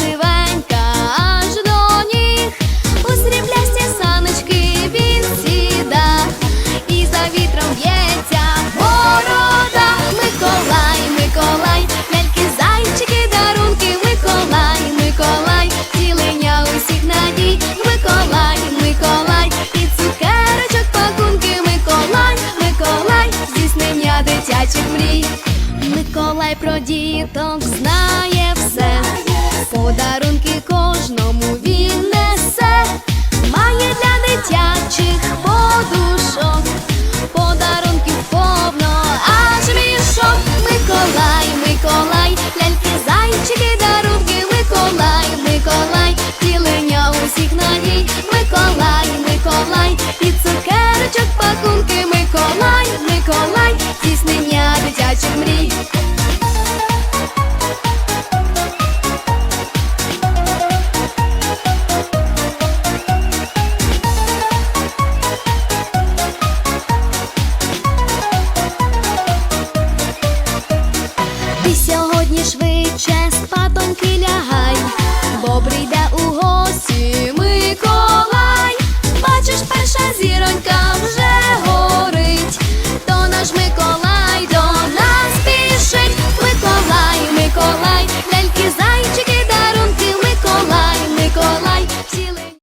сивенька аж до ніг, у саночки він сіда, і за вітром в'ється борода, Миколай, Миколай, ляльки, зайчики, дарунки, Миколай, Миколай, тілення усіх надій, Миколай, Миколай, і цукерочок пакунки, Миколай, Миколай, здійснення дитячих мрій. Миколай про діток знає.